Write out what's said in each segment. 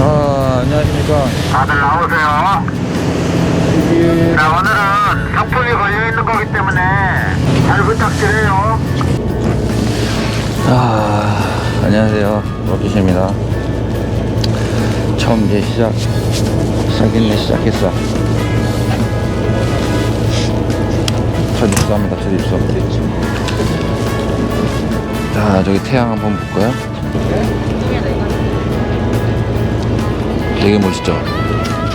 아, 안녕하십니까. 다들 나오세요. 자, 오늘은 상품이 걸려있는 거기 때문에 잘 부탁드려요. 아, 안녕하세요. 로키시입니다. 처음 이제 시작, 시작했네, 시작했어. 첫 입수합니다, 첫 입수. 자, 저기 태양 한번 볼까요? 되게 멋있죠?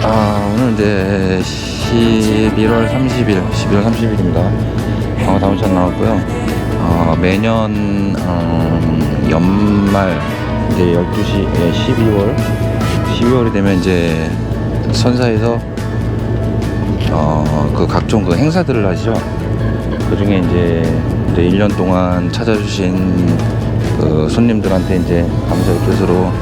아, 오늘 이제 11월 30일, 11월 30일입니다. 광어 다운샷 나왔고요. 어, 매년, 음, 연말, 이제 12시, 예, 12월, 12월이 되면 이제 선사에서, 어, 그 각종 그 행사들을 하시죠. 그 중에 이제, 이제 1년 동안 찾아주신 그 손님들한테 이제 감사의 뜻으로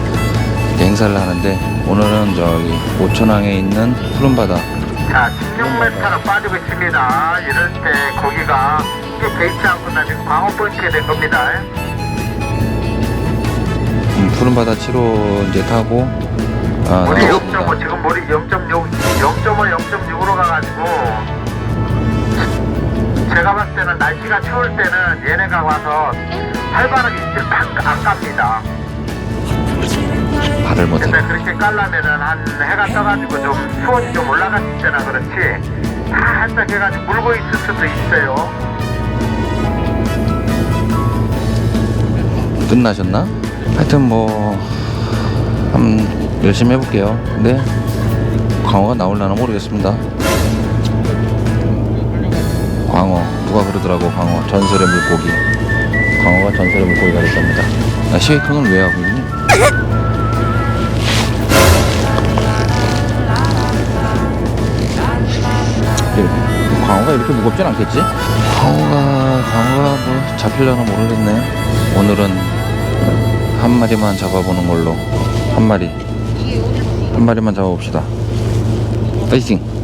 이제 행사를 하는데 오늘은 저기 오천항에 있는 푸른바다 자, 16m로 빠지고 있습니다. 이럴 때 고기가 이게 개의치 않구나 지금 광어 포인트가 된 겁니다. 음, 푸른바다 7호 이제 타고 아, 우리 나왔습니다. 0.5 지금 우리 0.6 0.5 0.6으로 가가지고 제가 봤을 때는 날씨가 추울 때는 얘네가 와서 활발하게 입질 안, 안 갑니다. 발을 못해 근데 그렇게 깔라면은 한 해가 떠가지고 좀 수온이 좀 올라갔을 때나 그렇지 다 한짝 해가지고 물고 있을 수도 있어요. 끝나셨나? 하여튼 뭐 한번 열심히 해볼게요 근데 광어가 나올려나 모르겠습니다 광어. 누가 그러더라고 광어. 전설의 물고기. 광어가 전설의 물고기가 됐답니다. 아, 쉐이킹은 왜 하고 있니? 광어가 이렇게 무겁진 않겠지? 광어가 광어가 뭐 잡히려나 모르겠네. 오늘은 한 마리만 잡아보는 걸로. 한 마리. 한 마리만 잡아봅시다. 파이팅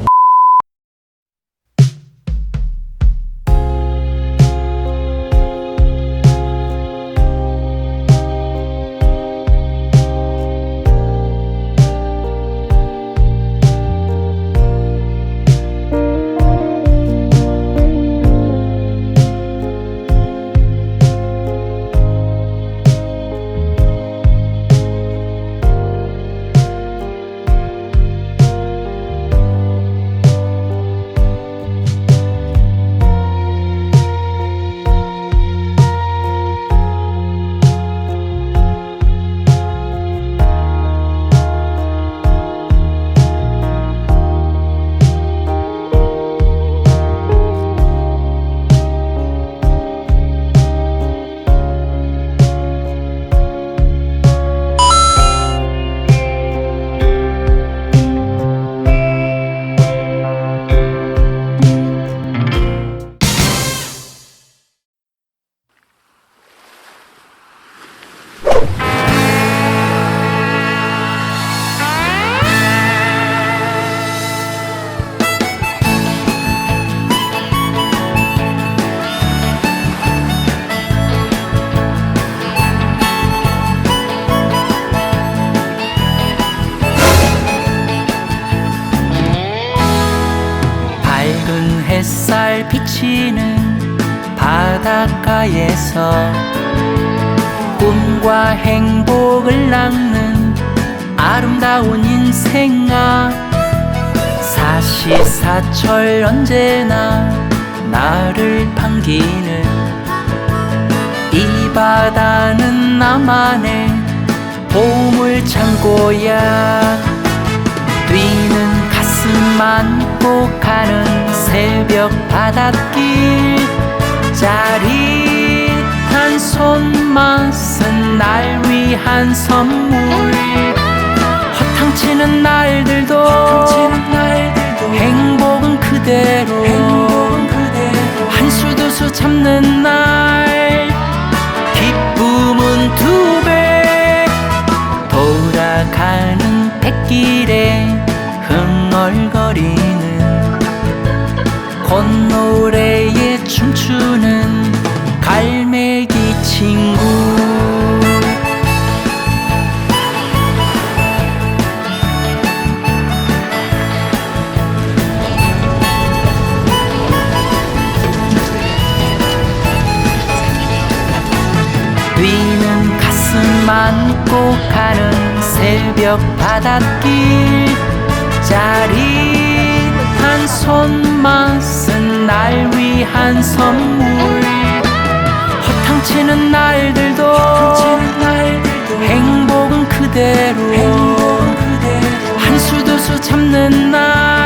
비치는 바닷가에서 꿈과 행복을 낳는 아름다운 인생아 사시사철 언제나 나를 반기는 이 바다는 나만의 보물 창고야. 뛰는 가슴 가는 새벽 바닷길. 짜릿한 손맛은 날 위한 선물. 허탕치는 날들도 행복은 그대로. 한 수 두 수 참는 날. 기쁨은 두 배. 돌아가는 백길에 흥얼거리는 콧 노래에 춤추는 갈매기처럼 친구. 뛰는 가슴 안고 가는 새벽 바닷길. 짜릿한 손맛은 날 위한 선물. 허탕치는 날들도 행복은 그대로. 한수두수 참는 날